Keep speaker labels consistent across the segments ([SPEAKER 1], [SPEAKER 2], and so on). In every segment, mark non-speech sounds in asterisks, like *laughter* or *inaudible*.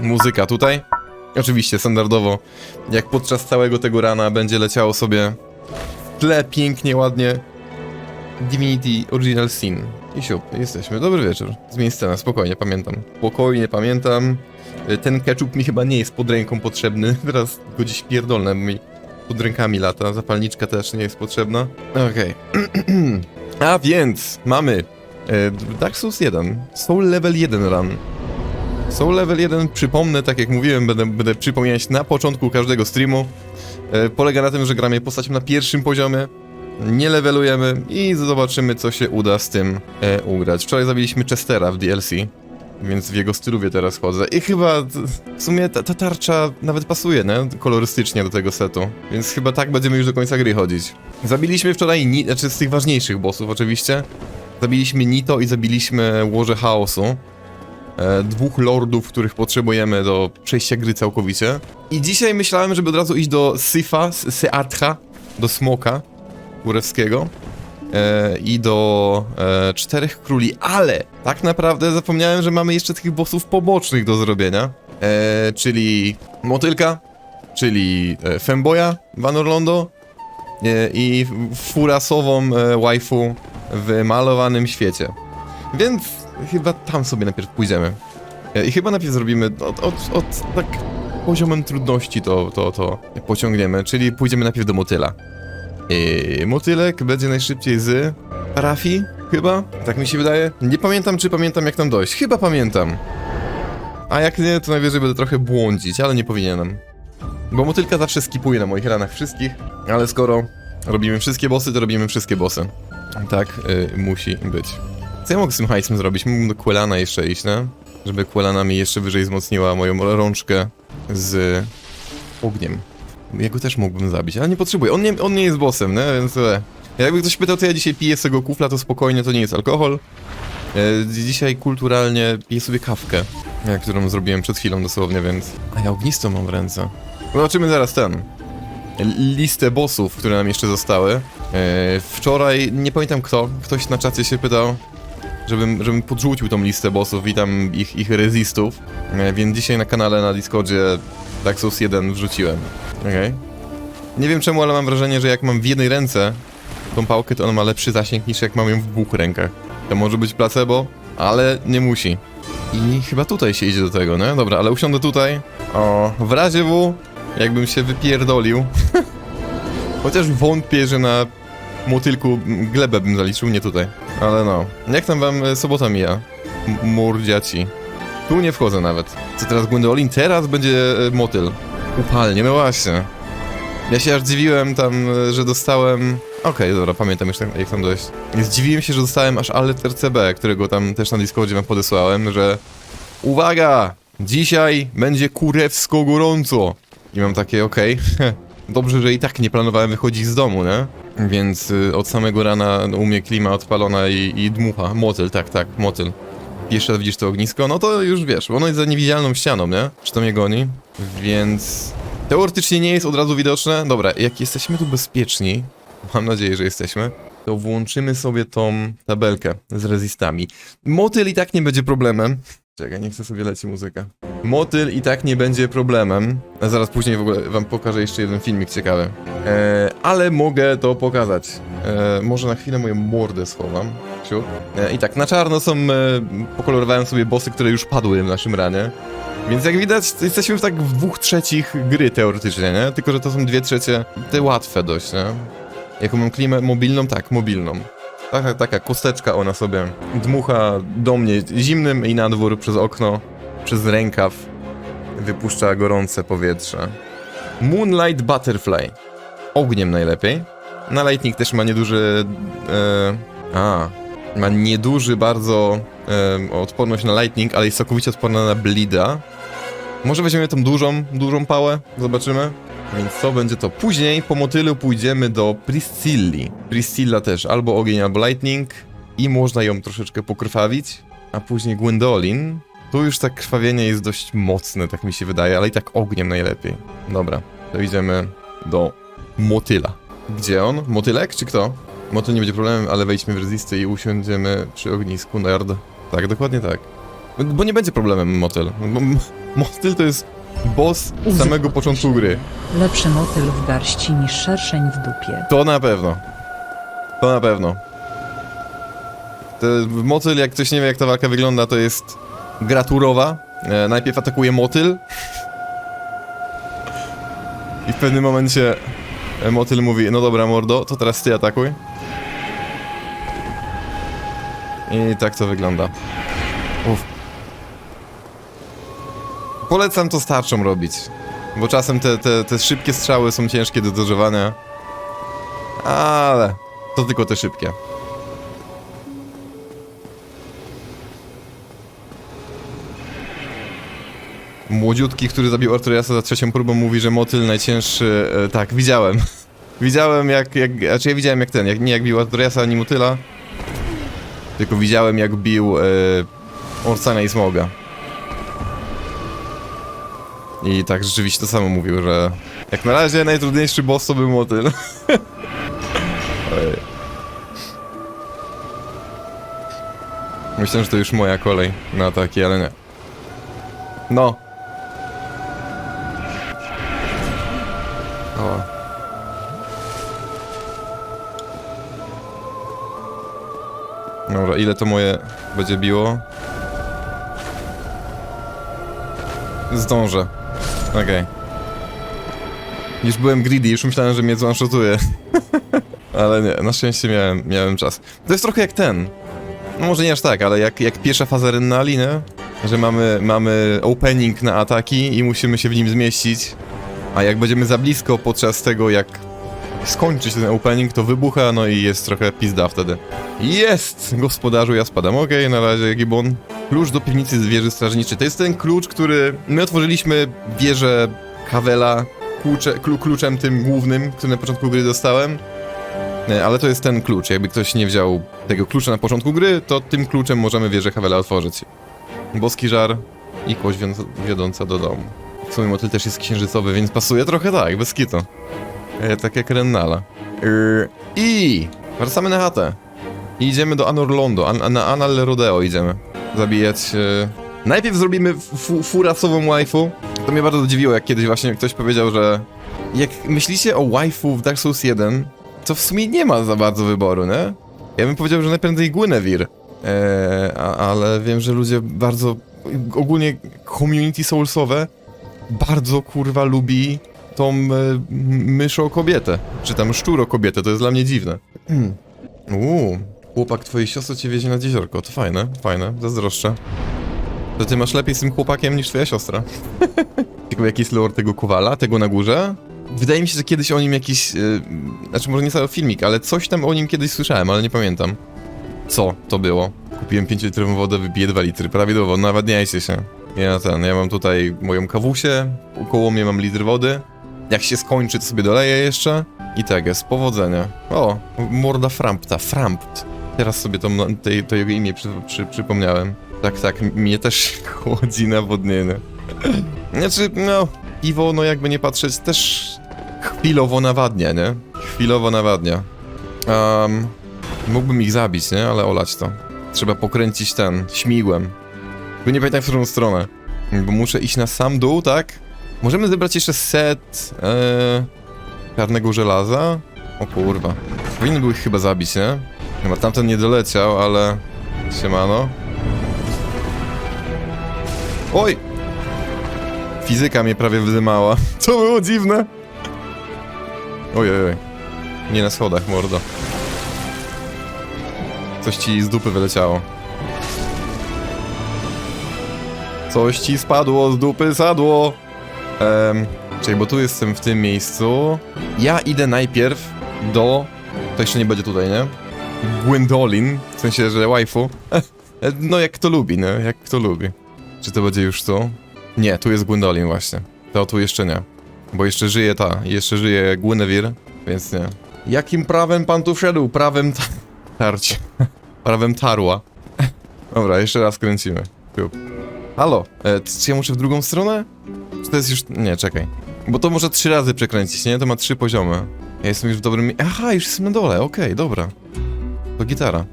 [SPEAKER 1] Muzyka tutaj. Oczywiście standardowo, jak podczas całego tego rana będzie leciało sobie tle pięknie, ładnie Divinity Original Sin. I siup, jesteśmy. Dobry wieczór. Zmień scenę, spokojnie, pamiętam. Spokojnie, pamiętam. Y, Ten ketchup mi chyba nie jest pod ręką potrzebny. *laughs* Teraz go dziś pierdolę, mi pod rękami lata. Zapalniczka też nie jest potrzebna. Okej. *clears throat* A więc mamy e, Dark Souls 1. Soul Level 1 run. Soul Level 1, przypomnę, tak jak mówiłem, będę, będę przypominać na początku każdego streamu. E, polega na tym, że gramy postacią na pierwszym poziomie, nie levelujemy i zobaczymy, co się uda z tym e, ugrać. Wczoraj zabiliśmy Chestera w DLC, więc w jego stylówie teraz chodzę. I chyba w sumie ta, ta tarcza nawet pasuje, nie? Kolorystycznie do tego setu. Więc chyba tak będziemy już do końca gry chodzić. Zabiliśmy wczoraj, ni- znaczy z tych ważniejszych bossów oczywiście. Zabiliśmy Nito i zabiliśmy Łoże Chaosu. E, dwóch lordów, których potrzebujemy do przejścia gry całkowicie. I dzisiaj myślałem, żeby od razu iść do Syfa, S- Seatra, do Smoka Kurewskiego e, i do e, Czterech Króli, ale tak naprawdę zapomniałem, że mamy jeszcze tych bossów pobocznych do zrobienia, e, czyli Motylka, czyli e, Femboya Van Orlando e, i furasową e, waifu w malowanym świecie. Więc chyba tam sobie najpierw pójdziemy. E, I chyba najpierw zrobimy od, od, od tak poziomem trudności to, to, to pociągniemy, czyli pójdziemy najpierw do motyla. I motylek będzie najszybciej z parafii, chyba? Tak mi się wydaje. Nie pamiętam, czy pamiętam jak tam dojść. Chyba pamiętam. A jak nie, to najwyżej będę trochę błądzić, ale nie powinienem. Bo motylka zawsze skipuje na moich ranach wszystkich, ale skoro robimy wszystkie bossy, to robimy wszystkie bossy. Tak y, musi być. Co ja mogę z tym hajsem zrobić? Mógłbym do Quelana jeszcze iść, nie? Żeby Quelana mi jeszcze wyżej wzmocniła moją rączkę z ogniem. Ja go też mógłbym zabić, ale nie potrzebuję. On nie, on nie jest bossem, nie? Więc e, jakby ktoś pytał, co ja dzisiaj piję z tego kufla, to spokojnie, to nie jest alkohol. E, dzisiaj kulturalnie piję sobie kawkę, e, którą zrobiłem przed chwilą dosłownie, więc... A ja ognisto mam w ręce. Zobaczymy zaraz ten. Listę bossów, które nam jeszcze zostały. E, wczoraj, nie pamiętam kto, ktoś na czacie się pytał, żebym, żebym podrzucił tą listę bossów i tam ich, ich rezistów. E, więc dzisiaj na kanale na Discordzie Dark Souls 1 wrzuciłem. Okej. Nie wiem czemu, ale mam wrażenie, że jak mam w jednej ręce tą pałkę, to ona ma lepszy zasięg niż jak mam ją w dwóch rękach. To może być placebo, ale nie musi. I chyba tutaj się idzie do tego, nie? Dobra, ale usiądę tutaj. O, w razie W, jakbym się wypierdolił. *laughs* Chociaż wątpię, że na motylku glebę bym zaliczył, nie tutaj. Ale no. Jak tam wam e, sobota mija? M- Mordziaci. Tu nie wchodzę nawet. Co teraz Gwendolyn? Teraz będzie e, motyl. Upalnie, no właśnie. Ja się aż dziwiłem tam, e, że dostałem... Okej, dobra, pamiętam już jak tam dojść. Zdziwiłem się, że dostałem aż alert RCB, którego tam też na Discordzie wam podesłałem, że... Uwaga! Dzisiaj będzie kurewsko gorąco! I mam takie, okej, *laughs* dobrze, że i tak nie planowałem wychodzić z domu, nie? Więc y, od samego rana u mnie klima odpalona i, i dmucha. Motyl, tak, tak, motyl. Raz widzisz to ognisko, no to już wiesz, ono jest za niewidzialną ścianą, nie? Czy to mnie goni? Więc... Teoretycznie nie jest od razu widoczne. Dobra, jak jesteśmy tu bezpieczni, mam nadzieję, że jesteśmy, to włączymy sobie tą tabelkę z rezistami. Motyl i tak nie będzie problemem. Czekaj, nie chcę sobie leci muzyka. Motyl i tak nie będzie problemem. A zaraz później w ogóle wam pokażę jeszcze jeden filmik ciekawy. E, ale mogę to pokazać. E, może na chwilę moją mordę schowam. E, I tak, na czarno są... E, pokolorowałem sobie bossy, które już padły w naszym ranie. Więc jak widać, jesteśmy w tak w dwóch trzecich gry teoretycznie, nie? Tylko, że to są dwie trzecie te łatwe dość, nie? Jaką mam klimę mobilną? Tak, mobilną. Taka, taka kosteczka ona sobie dmucha do mnie zimnym i na dwór przez okno, przez rękaw wypuszcza gorące powietrze. Moonlight Butterfly. Ogniem najlepiej. Na Lightning też ma nieduży... E, a, ma nieduży bardzo e, odporność na Lightning, ale jest całkowicie odporna na Bleeda. Może weźmiemy tą dużą, dużą pałę, zobaczymy. Więc co będzie to? Później po motylu pójdziemy do Priscilli. Priscilla też albo ogień, albo lightning i można ją troszeczkę pokrwawić. A później Gwendolyn. Tu już tak krwawienie jest dość mocne, tak mi się wydaje, ale i tak ogniem najlepiej. Dobra, to idziemy do motyla. Gdzie on? Motylek czy kto? Motyl nie będzie problemem, ale wejdźmy w rezisty i usiądziemy przy ognisku nerd. Tak, dokładnie tak. Bo nie będzie problemem motyl. Motyl to jest boss
[SPEAKER 2] Użyj
[SPEAKER 1] samego początku gry.
[SPEAKER 2] Lepszy motyl w garści niż szerszeń w dupie.
[SPEAKER 1] To na pewno. To na pewno. Te, motyl, jak ktoś nie wie jak ta walka wygląda, to jest gra turowa. E, najpierw atakuje motyl. I w pewnym momencie e, motyl mówi, no dobra mordo, to teraz ty atakuj. I tak to wygląda. Polecam to starczą robić. Bo czasem te, te, te szybkie strzały są ciężkie do dożywania. Ale to tylko te szybkie. Młodziutki, który zabił Arturiasa za trzecią próbą, mówi, że motyl najcięższy. E, tak, widziałem. *laughs* widziałem jak, jak. Znaczy ja widziałem jak ten, jak, nie jak bił Arturiasa ani motyla. Tylko widziałem jak bił e, Orsana i Smoga. I tak rzeczywiście to samo mówił, że jak na razie najtrudniejszy boss to był motyl. *laughs* Myślę, że to już moja kolej na ataki, ale nie. No. O. Dobra, ile to moje będzie biło? Zdążę. Okej. Już byłem greedy, już myślałem, że mnie zone-shotuje. *laughs* ale nie, na szczęście miałem, miałem czas. To jest trochę jak ten. No może nie aż tak, ale jak, jak pierwsza faza Rennali, nie? Że mamy, mamy opening na ataki i musimy się w nim zmieścić. A jak będziemy za blisko podczas tego, jak skończy się ten opening, to wybucha, no i jest trochę pizda wtedy. Jest! Gospodarzu, ja spadam. Okej, na razie, Gibbon. Klucz do piwnicy z wieży strażniczej. To jest ten klucz, który... My otworzyliśmy wieżę Kawela klucze, klu, kluczem tym głównym, który na początku gry dostałem. Nie, ale to jest ten klucz. Jakby ktoś nie wziął tego klucza na początku gry, to tym kluczem możemy wieżę Hawela otworzyć. Boski żar i kość wiodąca do domu. W sumie motyl też jest księżycowy, więc pasuje trochę tak, bez kitu. E, tak jak Rennala. Yy, I wracamy na chatę. I idziemy do Anor Londo, an, na Anal Rodeo idziemy. Zabijać... E... Najpierw zrobimy fu furasową waifu. To mnie bardzo dziwiło, jak kiedyś właśnie ktoś powiedział, że... Jak myślicie o waifu w Dark Souls 1, to w sumie nie ma za bardzo wyboru, nie? Ja bym powiedział, że najprędzej Guinevere. Eee, ale wiem, że ludzie bardzo... Ogólnie community soulsowe bardzo kurwa lubi tą e, myszo kobietę. Czy tam szczuro kobietę, to jest dla mnie dziwne. *clears throat* Uuu, chłopak twojej siostry cię wiezie nad jeziorko. To fajne, fajne, zazdroszczę. To ty masz lepiej z tym chłopakiem niż twoja siostra. Ciekawe jaki jest lore tego kowala, tego na górze. Wydaje mi się, że kiedyś o nim jakiś... Yy, znaczy może nie cały filmik, ale coś tam o nim kiedyś słyszałem, ale nie pamiętam. Co to było? Kupiłem 5-litrową wodę, wypiję 2 litry, prawidłowo, nawadniajcie się. Ja ten, ja mam tutaj moją kawusię, koło mnie mam litr wody. Jak się skończy, to sobie doleję jeszcze. I tak jest, powodzenia. O, morda Frampta, Frampt. Teraz sobie to, tej, to jego imię przy, przy, przypomniałem. Tak, tak, mnie też *laughs* chłodzi nawodnienie. Znaczy, no, piwo, no jakby nie patrzeć, też chwilowo nawadnia, nie? Chwilowo nawadnia. Um, mógłbym ich zabić, nie? Ale olać to. Trzeba pokręcić ten, śmigłem. Bo nie pamiętam w którą stronę. Bo muszę iść na sam dół, tak? Możemy zebrać jeszcze set e, czarnego żelaza. O kurwa. Powinny były ich chyba zabić, nie? Chyba tamten nie doleciał, ale... Siemano. Oj! Fizyka mnie prawie wydymała. *laughs* To było dziwne. Oj, oj, oj. Nie na schodach, mordo. Coś ci z dupy wyleciało. Coś ci spadło z dupy, sadło. Um, czekaj, bo tu jestem w tym miejscu. Ja idę najpierw do... To jeszcze nie będzie tutaj, nie? Gwendolyn, w sensie, że waifu. *laughs* No jak kto lubi, nie? Jak kto lubi. Czy to będzie już tu? Nie, tu jest Gwendolyn właśnie. To tu jeszcze nie. Bo jeszcze żyje ta, jeszcze żyje Guinevere, więc nie. Jakim prawem pan tu wszedł? Prawem ta... *laughs* tarć. *laughs* prawem tarła. Dobra, jeszcze raz kręcimy. Piup. Halo, e, czy ja muszę w drugą stronę? Czy to jest już... Nie, czekaj. Bo to może trzy razy przekręcić, nie? To ma trzy poziomy. Ja jestem już w dobrym... Aha, już jestem na dole, okej, dobra. To gitara.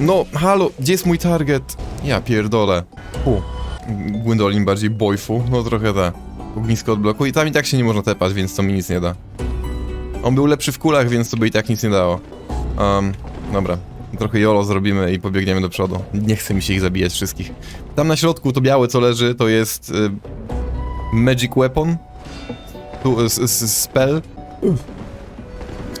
[SPEAKER 1] No, halo, gdzie jest mój target? Ja pierdolę. U. Gwendolin bardziej boyfu, no trochę ta. Ognisko od bloku i tam i tak się nie można tepać, więc to mi nic nie da. On był lepszy w kulach, więc to by i tak nic nie dało. Um, dobra. Trochę jolo zrobimy i pobiegniemy do przodu. Nie chce mi się ich zabijać wszystkich. Tam na środku to białe co leży to jest y, Magic Weapon. Tu, s, s, spell.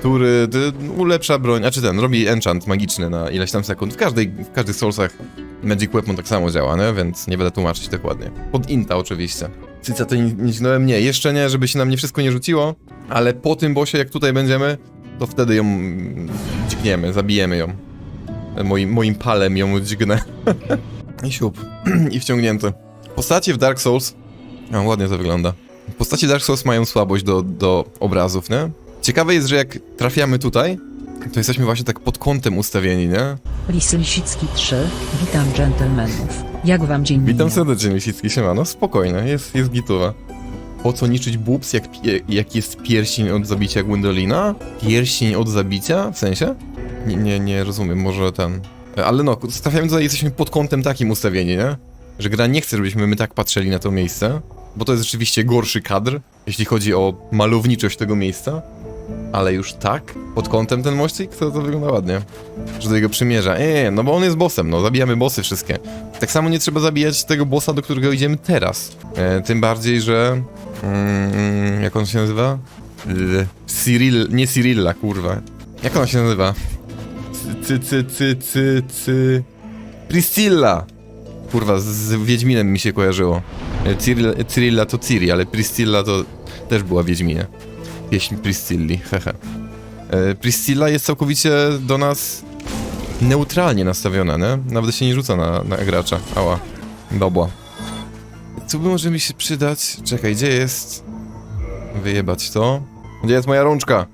[SPEAKER 1] Który ulepsza broń, a czy ten, robi enchant magiczny na ileś tam sekund. W, każdej, w każdych soulsach Magic Weapon tak samo działa, nie? Więc nie będę tłumaczyć dokładnie. Pod inta oczywiście. Cyca to nie, nie mnie. Jeszcze nie, żeby się nam nie wszystko nie rzuciło, ale po tym bossie, jak tutaj będziemy, to wtedy ją mm, dźgniemy, zabijemy ją. Moim, moim palem ją dźgnę. *laughs* I siup. *clears throat* I wciągnięty. Postacie w Dark Souls... O, ładnie to wygląda. Postacie Dark Souls mają słabość do, do obrazów, nie? Ciekawe jest, że jak trafiamy tutaj, to jesteśmy właśnie tak pod kątem ustawieni, nie?
[SPEAKER 2] Lis Lisicki 3. Witam dżentelmenów. Jak wam dzień
[SPEAKER 1] Witam
[SPEAKER 2] mija?
[SPEAKER 1] serdecznie, Lisicki, siema, no spokojnie, jest, jest gituwa. Po co niszczyć boobs, jak, pie- jak jest pierścień od zabicia Gwendolina? Pierścień od zabicia? W sensie? Nie, nie, nie rozumiem, może ten... Ale no, stawiamy tutaj, jesteśmy pod kątem takim ustawieni, nie? Że gra nie chce, żebyśmy my tak patrzyli na to miejsce, bo to jest rzeczywiście gorszy kadr, jeśli chodzi o malowniczość tego miejsca. Ale już tak, pod kątem ten mościk, to, to wygląda ładnie. Że do jego przymierza. Eee, no bo on jest bossem, no zabijamy bossy wszystkie. Tak samo nie trzeba zabijać tego bossa, do którego idziemy teraz. E, tym bardziej, że... Mm, jak on się nazywa? Cyril... nie Cyrilla, kurwa. Jak on się nazywa? Cy, cy, cy, cy, cy... Priscilla! Kurwa, z, Wiedźminem mi się kojarzyło. E, Cyril, Cyrilla to Ciri, ale Priscilla to też była Wiedźminie. Pieśń Priscilli, *laughs* hehe. E, Priscilla jest całkowicie do nas neutralnie nastawiona, nie? Nawet się nie rzuca na, na gracza. Ała. Dobra. Co by może mi się przydać? Czekaj, gdzie jest... Wyjebać to. Gdzie jest moja rączka?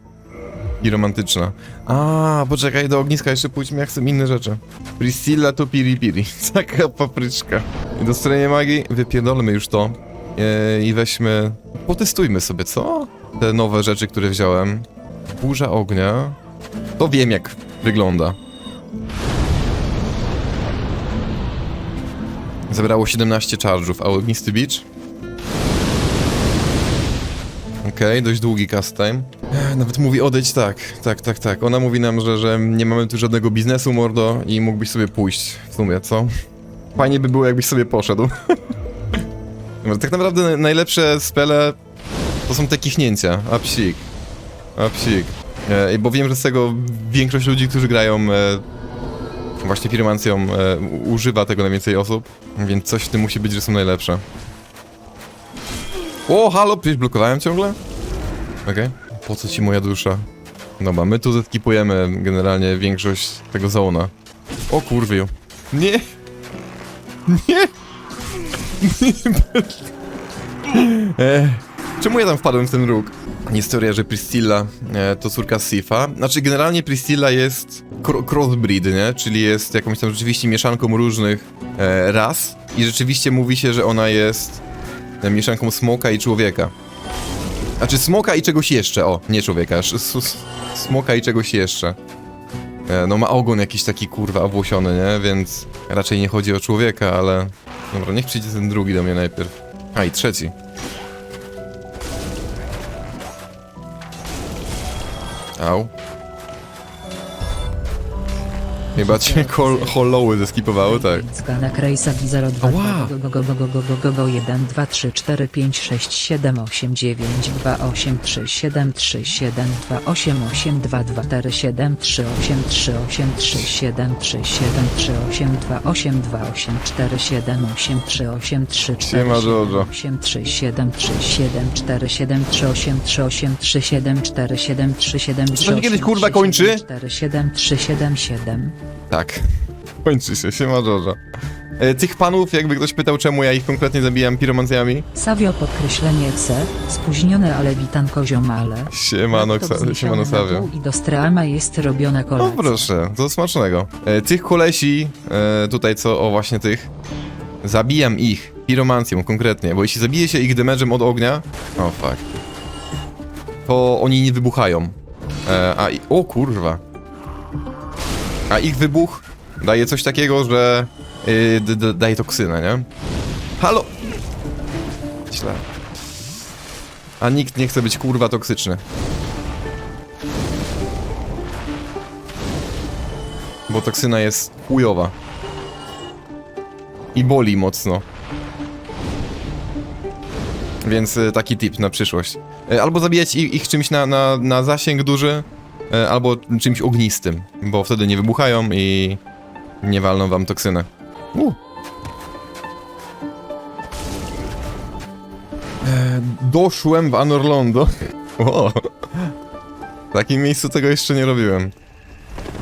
[SPEAKER 1] I romantyczna. A, poczekaj, do ogniska jeszcze pójdźmy, jak chcę inne rzeczy. Priscilla to piri piri. *laughs* Taka papryczka. I do strony magii wypierdolmy już to. E, I weźmy... Potestujmy sobie, co? Te nowe rzeczy, które wziąłem. Burza ognia. To wiem, jak wygląda. Zebrało 17 charge'ów, a ognisty beach? Okej, dość długi cast time. Nawet mówi odejdź tak, tak, tak, tak. Ona mówi nam, że, że nie mamy tu żadnego biznesu, mordo, i mógłbyś sobie pójść w sumie, co? Fajnie by było, jakbyś sobie poszedł. *laughs* Tak naprawdę naj- najlepsze spele to są te kichnięcia, a psik. A psik. E, bo wiem, że z tego większość ludzi, którzy grają e, właśnie piromancją, e, używa tego najwięcej osób, więc coś w tym musi być, że są najlepsze. O, halo, przecież blokowałem ciągle? Okej. Po co ci moja dusza? Dobra, my tu zeskipujemy generalnie większość tego zona. O kurwiu. Nie! Nie! Ech. Czemu ja tam wpadłem w ten róg? Historia, że Priscilla e, to córka Sifa. Znaczy, generalnie Priscilla jest crossbreed, nie? Czyli jest jakąś tam rzeczywiście mieszanką różnych e, ras. I rzeczywiście mówi się, że ona jest e, mieszanką smoka i człowieka. Znaczy, smoka i czegoś jeszcze. O, nie człowieka, s- smoka i czegoś jeszcze. E, no ma ogon jakiś taki kurwa owłosiony, nie? Więc raczej nie chodzi o człowieka, ale... Dobra, niech przyjdzie ten drugi do mnie najpierw. A, i trzeci. Oh. Chyba cię kol- hollowy zeskipowały, tak.
[SPEAKER 2] Zgana Krejsa 02
[SPEAKER 1] Ała.
[SPEAKER 2] go go go go go go go go go 1 2 3 4 5 6 7 8 9 2 8 3 7 3 7 2 8 8 2 2 4 7 3 8 3 8 3 7 3 7 3 8 2 8 2 8 4 7 8 3 8 3 4
[SPEAKER 1] Siema, Jojo.
[SPEAKER 2] 8 3 7 3 7 4 7 3 8 3 8 3 7 4 7 3 7 3
[SPEAKER 1] się kiedyś, kurwa, kończy?
[SPEAKER 2] 4 7 3 7 7
[SPEAKER 1] Tak. Kończy się, siema Jojo. E, tych panów, jakby ktoś pytał, czemu ja ich konkretnie zabijam piromancjami.
[SPEAKER 2] Savio podkreślenie C, spóźnione ale witanko ziomale.
[SPEAKER 1] Siemano,
[SPEAKER 2] Laptop
[SPEAKER 1] Ksa-
[SPEAKER 2] zniesiony
[SPEAKER 1] siemano
[SPEAKER 2] na
[SPEAKER 1] Savio.
[SPEAKER 2] dół I do streama jest robiona
[SPEAKER 1] No
[SPEAKER 2] kolacja.
[SPEAKER 1] proszę, to smacznego. E, tych kolesi, e, tutaj co, o właśnie tych, zabijam ich piromancją konkretnie, bo jeśli zabije się ich damage'em od ognia, o fuck, to oni nie wybuchają. E, a i, o kurwa. A ich wybuch daje coś takiego, że yy, daje toksynę, nie? Halo! Źle. A nikt nie chce być kurwa toksyczny. Bo toksyna jest chujowa. I boli mocno. Więc y, taki tip na przyszłość. Y, Albo zabijać ich, ich czymś na, na, na zasięg duży, albo czymś ognistym, bo wtedy nie wybuchają i nie walną wam toksynę. Uh. E, doszłem w Anorlondo. *laughs* O. W takim miejscu tego jeszcze nie robiłem.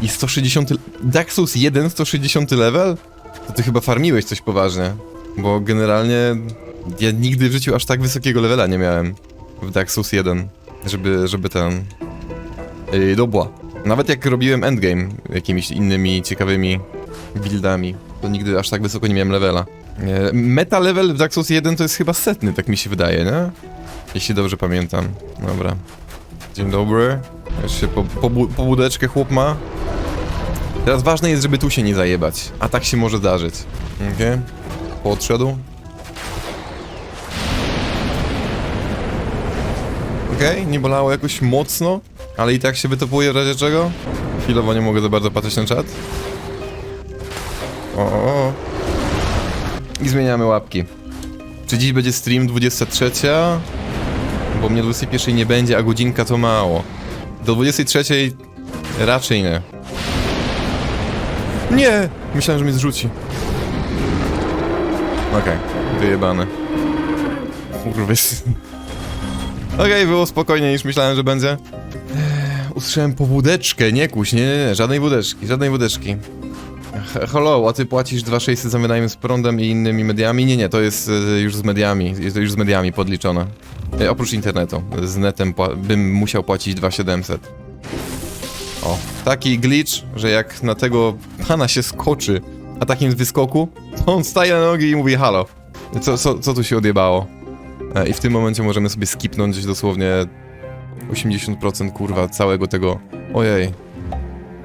[SPEAKER 1] I 160... le- Dark Souls 1, 160 level? To ty chyba farmiłeś coś poważnie. Bo generalnie ja nigdy w życiu aż tak wysokiego levela nie miałem w Souls 1, żeby, żeby ten... Yy, dobła. Nawet jak robiłem endgame jakimiś innymi ciekawymi buildami, to nigdy aż tak wysoko nie miałem levela. E, Meta level w Dark Souls 1 to jest chyba setny, tak mi się wydaje, nie? Jeśli dobrze pamiętam. Dobra. Dzień dobry. Się po, po, po budeczkę chłop ma. Teraz ważne jest, żeby tu się nie zajebać. A tak się może zdarzyć. Okej. Podszedł. Okej, nie bolało jakoś mocno, ale i tak się wytopuje w razie czego. Chwilowo nie mogę za bardzo patrzeć na czat. O, o, o. I zmieniamy łapki. Czy dziś będzie stream 23? Bo mnie 21 nie będzie, a godzinka to mało. Do 23 raczej nie. Nie! Myślałem, że mnie zrzuci. Okej, wyjebane. Kurwa, jest... *laughs* Okej, było spokojniej niż myślałem, że będzie. Usłyszałem po wódeczkę, nie kuś, nie, nie, nie, żadnej wódeczki, żadnej wódeczki. He- Hello, a ty płacisz 2600 za wynajm z prądem i innymi mediami? Nie, nie, to jest e, już z mediami, jest to już z mediami podliczone. E, oprócz internetu, z netem bym musiał płacić 2700. O, taki glitch, że jak na tego pana się skoczy na takim wyskoku, to on staje na nogi i mówi halo. Co, co, co tu się odjebało? E, I w tym momencie możemy sobie skipnąć dosłownie 80% kurwa całego tego, ojej,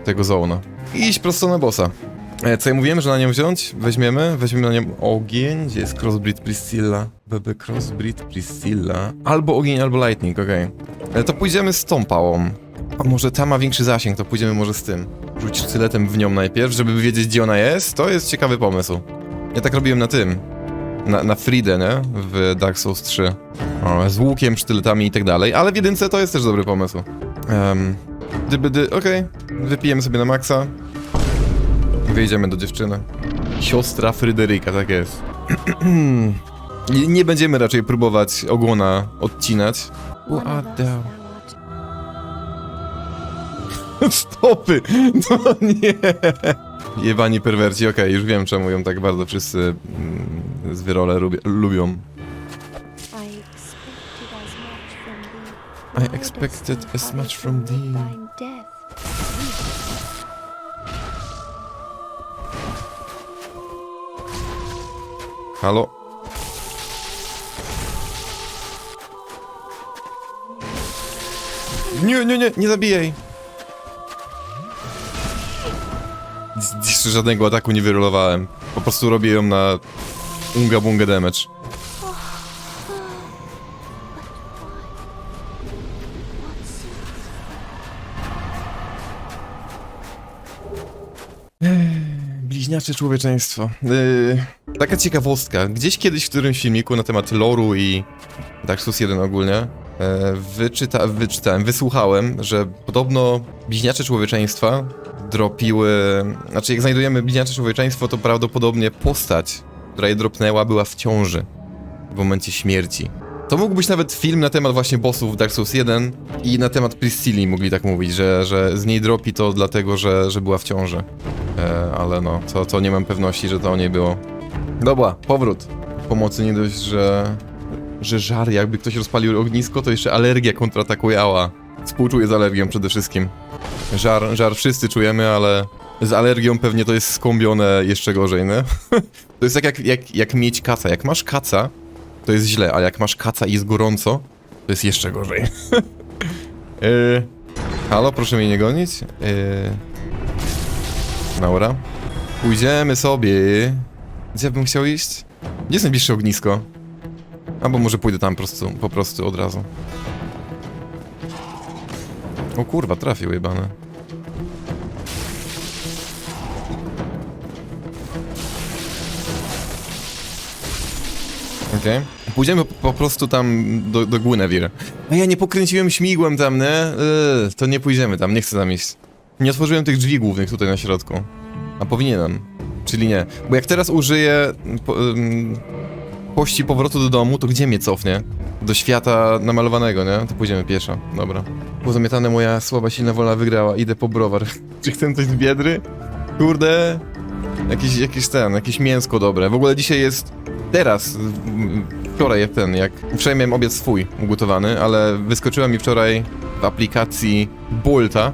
[SPEAKER 1] tego zona. I iść prosto na bossa. E, Co ja mówiłem, że na nią wziąć? Weźmiemy, weźmiemy na nią ogień, gdzie jest Crossbreed Priscilla. BB Crossbreed Priscilla. Albo ogień, albo lightning, okej. E, To pójdziemy z tą pałą. A może ta ma większy zasięg, to pójdziemy może z tym. Rzuć sztyletem w nią najpierw, żeby wiedzieć gdzie ona jest. To jest ciekawy pomysł. Ja tak robiłem na tym. Na, na Fridę, nie? W Dark Souls 3. O, z łukiem, sztyletami i tak dalej, ale w jedynce to jest też dobry pomysł. Um, dybydy, okej. Wypijemy sobie na maksa. Wyjdziemy do dziewczyny. Siostra Fryderyka, tak jest. *clears throat* Nie będziemy raczej próbować ogona odcinać. What *laughs* the... Stopy! *laughs* No nie! Jebani perwerci, okej, już wiem czemu ją tak bardzo wszyscy mm, z wyrole lubią.
[SPEAKER 3] I expected as much from thee.
[SPEAKER 1] Halo? Nie, nie, nie, nie zabijaj! Jeszcze żadnego ataku nie wyrolowałem. Po prostu robię ją na unga bunga damage. Bliźniacze człowieczeństwo. Yy, taka ciekawostka. Gdzieś kiedyś w którymś filmiku na temat loru i Dark Souls 1 ogólnie e, wyczyta, wyczytałem, wysłuchałem, że podobno bliźniacze człowieczeństwa dropiły... Znaczy jak znajdujemy bliźniacze człowieczeństwo, to prawdopodobnie postać, która je dropnęła, była w ciąży w momencie śmierci. To mógł być nawet film na temat właśnie bossów w Dark Souls 1 i na temat Priscilli mogli tak mówić, że, że z niej dropi to dlatego, że, że była w ciąży. E, ale no, to, to nie mam pewności, że to o niej było. Dobra, powrót. Pomocy nie dość, że... że żar, jakby ktoś rozpalił ognisko, to jeszcze alergia kontratakuje, ała. Współczuję z alergią przede wszystkim. Żar, żar wszyscy czujemy, ale z alergią pewnie to jest skąbione jeszcze gorzej, nie? *laughs* to jest tak jak, jak, jak mieć kaca. Jak masz kaca, to jest źle, a jak masz kaca i jest gorąco, to jest jeszcze gorzej. yy, *laughs* halo, proszę mnie nie gonić. Yy, Naura. Pójdziemy sobie. Gdzie bym chciał iść? Gdzie jest najbliższe ognisko? Albo może pójdę tam po prostu, po prostu od razu. O kurwa, trafił jebane. Okej. Pójdziemy po, po prostu tam do, do Guinevere. A ja nie pokręciłem śmigłem tam, nie? Eee, to nie pójdziemy tam, nie chcę tam iść. Nie otworzyłem tych drzwi głównych tutaj na środku. A powinienem. Czyli nie. Bo jak teraz użyję po, ym, pości powrotu do domu, to gdzie mnie cofnie? Do świata namalowanego, nie? To pójdziemy pieszo. Dobra. Pozamiatane moja słaba, silna wola wygrała. Idę po browar. *laughs* Czy chcę coś z biedry? Kurde. Jakieś, jakieś ten, jakieś mięsko dobre. W ogóle dzisiaj jest... Teraz, wczoraj jak ten, jak... Wczoraj miałem obiad swój ugotowany, ale wyskoczyła mi wczoraj w aplikacji Bolta,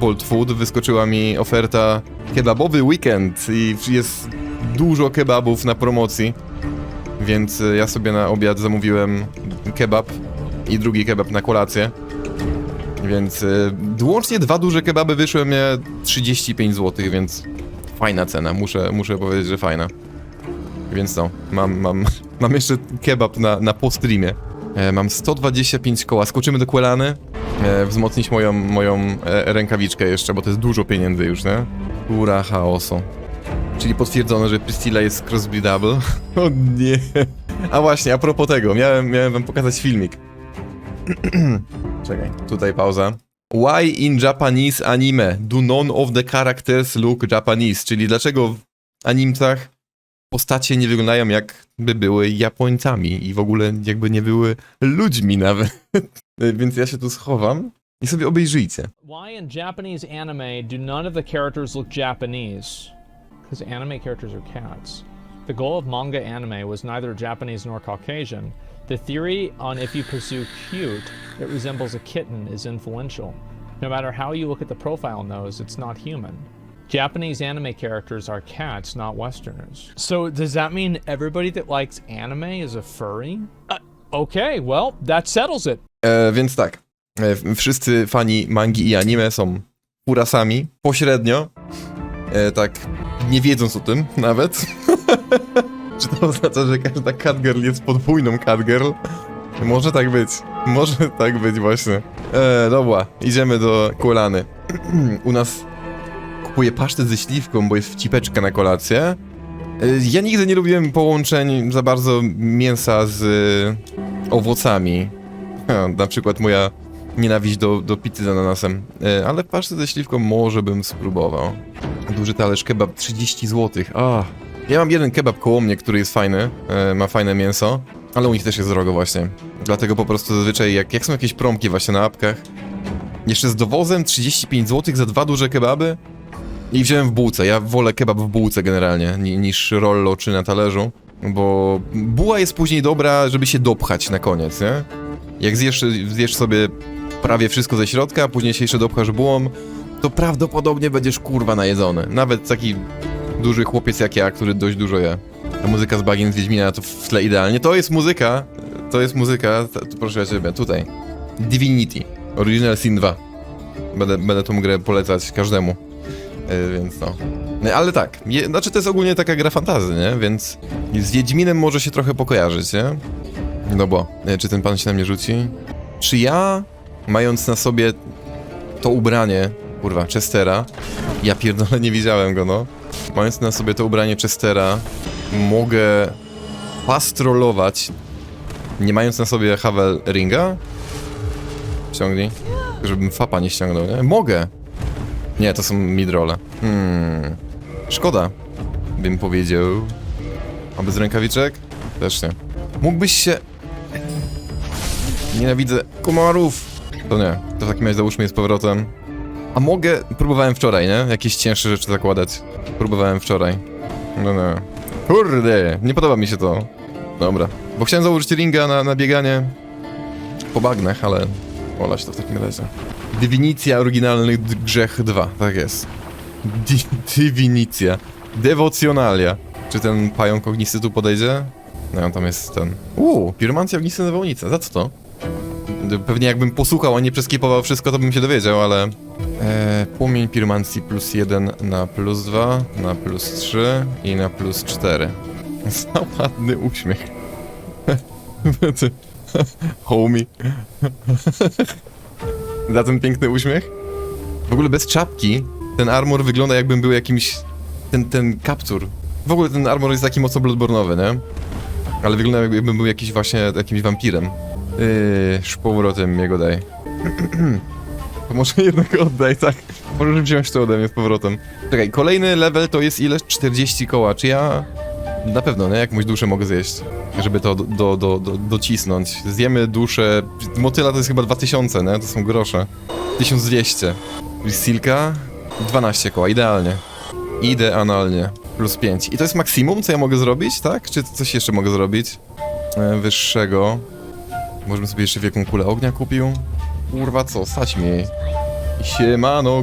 [SPEAKER 1] Bolt Food, wyskoczyła mi oferta kebabowy weekend i jest dużo kebabów na promocji, więc ja sobie na obiad zamówiłem kebab i drugi kebab na kolację. Więc y, łącznie dwa duże kebaby wyszły mnie 35 zł, więc fajna cena, muszę, muszę powiedzieć, że fajna. Więc no, mam, mam, *laughs* mam jeszcze kebab na, na po streamie. E, mam 125 koła, skoczymy do Quelany, e, wzmocnić moją, moją e, rękawiczkę jeszcze, bo to jest dużo pieniędzy już, nie? Pura chaosu. Czyli potwierdzono, że Priscilla jest crossbreedable. *laughs* O nie. A właśnie, a propos tego, miałem, miałem wam pokazać filmik. *clears throat* Czekaj, tutaj pauza. Why in Japanese anime do none of the characters look Japanese? Czyli dlaczego w animcach postacie nie wyglądają jakby były Japońcami i w ogóle jakby nie były ludźmi nawet. *laughs* Więc ja się tu schowam i sobie obejrzyjcie.
[SPEAKER 4] Why in Japanese anime do none of the characters look Japanese? Because anime characters are cats. The goal of manga anime was neither Japanese nor Caucasian. The theory on if you pursue cute, it resembles a kitten is influential. No matter how you look at the profile nose, it's not human. Japanese anime characters are cats, not Westerners. So does that mean everybody that likes anime is a furry? Uh, okay, well, that settles it.
[SPEAKER 1] E, więc tak, e, wszyscy fani mangi i anime są furasami, pośrednio, e, tak nie wiedząc o tym nawet. *laughs* Czy to oznacza, że każda catgirl jest podwójną catgirl? Może tak być, może tak być właśnie. E, dobra, idziemy do kolany. *clears throat* U nas kupuję pasztet ze śliwką, bo jest wcipeczka na kolację. E, Ja nigdy nie lubiłem połączeń za bardzo mięsa z e, owocami. *laughs* Na przykład moja nienawiść do, do pizzy z ananasem. E, ale pasztet ze śliwką może bym spróbował. Duży talerz kebab 30 zł. A, ja mam jeden kebab koło mnie, który jest fajny, ma fajne mięso, ale u nich też jest drogo właśnie. Dlatego po prostu zazwyczaj jak, jak są jakieś promki właśnie na apkach, jeszcze z dowozem 35 zł za dwa duże kebaby i wziąłem w bułce. Ja wolę kebab w bułce generalnie ni, niż rollo czy na talerzu, bo buła jest później dobra, żeby się dopchać na koniec, nie? Jak zjesz, zjesz sobie prawie wszystko ze środka, a później się jeszcze dopchasz bułą, to prawdopodobnie będziesz kurwa najedzony. Nawet taki duży chłopiec jak ja, który dość dużo je. Ta muzyka z Bagien z Wiedźmina to w tle idealnie. To jest muzyka, to jest muzyka, to, proszę ciebie, tutaj. Divinity, Original Sin 2. Będę, będę tą grę polecać każdemu. Yy, więc no. No, Ale tak, je, znaczy to jest ogólnie taka gra fantazy, nie? Więc z Wiedźminem może się trochę pokojarzyć, nie? No bo, e, czy ten pan się na mnie rzuci? Czy ja, mając na sobie to ubranie, kurwa, Chestera, ja pierdolę, nie widziałem go, no. Mając na sobie to ubranie Chestera, mogę pastrolować, nie mając na sobie Havel Ringa? Ściągnij. Żebym fapa nie ściągnął, nie? Mogę! Nie, to są midrole. Hmm. Szkoda, bym powiedział. A bez rękawiczek? Też nie. Mógłbyś się... Nienawidzę komarów! To nie, to w takim razie załóżmy je z powrotem. A mogę... Próbowałem wczoraj, nie? Jakieś cięższe rzeczy zakładać. Próbowałem wczoraj. No no. Kurde, nie podoba mi się to. Dobra. Bo chciałem założyć ringa na, na bieganie po bagnach, ale... Olać to w takim razie. Dywinicja oryginalnych grzech 2, tak jest. Di dywinicja. Dewocjonalia. Czy ten pająk ognisty tu podejdzie? No, tam jest ten... Uuu, piromancja ognisty nawałnica, za co to? Pewnie jakbym posłuchał, a nie przeskipował wszystko, to bym się dowiedział, ale... E, płomień piromancji plus 1 na plus 2, na plus 3 i na plus 4. *laughs* Za ładny uśmiech. *laughs* *laughs* Homie. Za ten piękny uśmiech? W ogóle bez czapki ten armor wygląda jakbym był jakimś... Ten, ten kaptur. W ogóle ten armor jest taki mocno bloodbornowy, nie? Ale wygląda jakbym był jakiś właśnie jakimś wampirem. Yy, z powrotem mnie go daj. *clears throat* to może jednak oddaj, tak? Możesz wziąć to ode mnie z powrotem. Czekaj, kolejny level to jest ile? 40 koła. Czy ja... Na pewno, nie? Jakąś duszę mogę zjeść. Żeby to do, do, do, do, docisnąć. Zjemy duszę... Motyla to jest chyba 2000, nie? To są grosze. 1200. Silka? 12 koła, idealnie. Idealnie. Plus 5. I to jest maksimum, co ja mogę zrobić, tak? Czy coś jeszcze mogę zrobić? E, wyższego. Możemy sobie jeszcze wielką kulę ognia kupił. Kurwa, co? Stać mi jej. Siemano,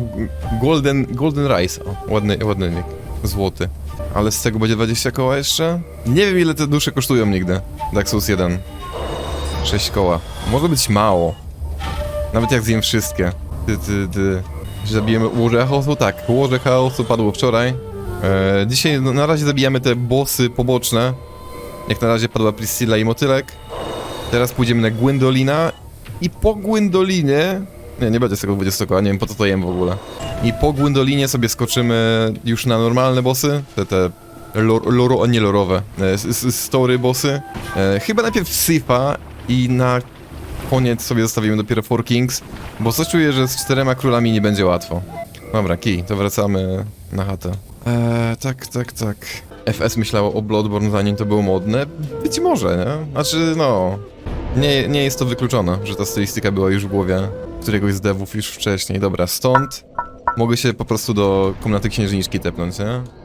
[SPEAKER 1] golden, golden rice. O, ładny, ładny nick. Złoty. Ale z tego będzie 20 koła jeszcze? Nie wiem ile te dusze kosztują nigdy. Souls 1. 6 koła. Może być mało. Nawet jak zjem wszystkie. Ty, ty, ty. Zabijemy łoże chaosu? Tak, łoże chaosu padło wczoraj. E, dzisiaj no, na razie zabijamy te bossy poboczne. Jak na razie padła Priscilla i Motylek. Teraz pójdziemy na Gwendolina. I po Gwendolinie... Nie, nie będzie z tego 20 koła, nie wiem po co to jem w ogóle. I po Gwendolinie sobie skoczymy już na normalne bossy. Te, te lor, loro, nie lorowe. E, story bossy. E, chyba najpierw Sifa i na koniec sobie zostawimy dopiero Four Kings. Bo coś czuję, że z czterema królami nie będzie łatwo. Dobra, kij, to wracamy na chatę. Eee, tak, tak, tak. FS myślało o Bloodborne zanim to było modne? Być może, nie? Znaczy, no... Nie, nie jest to wykluczone, że ta stylistyka była już w głowie któregoś z devów już wcześniej. Dobra, stąd mogę się po prostu do komnaty księżniczki tepnąć, nie?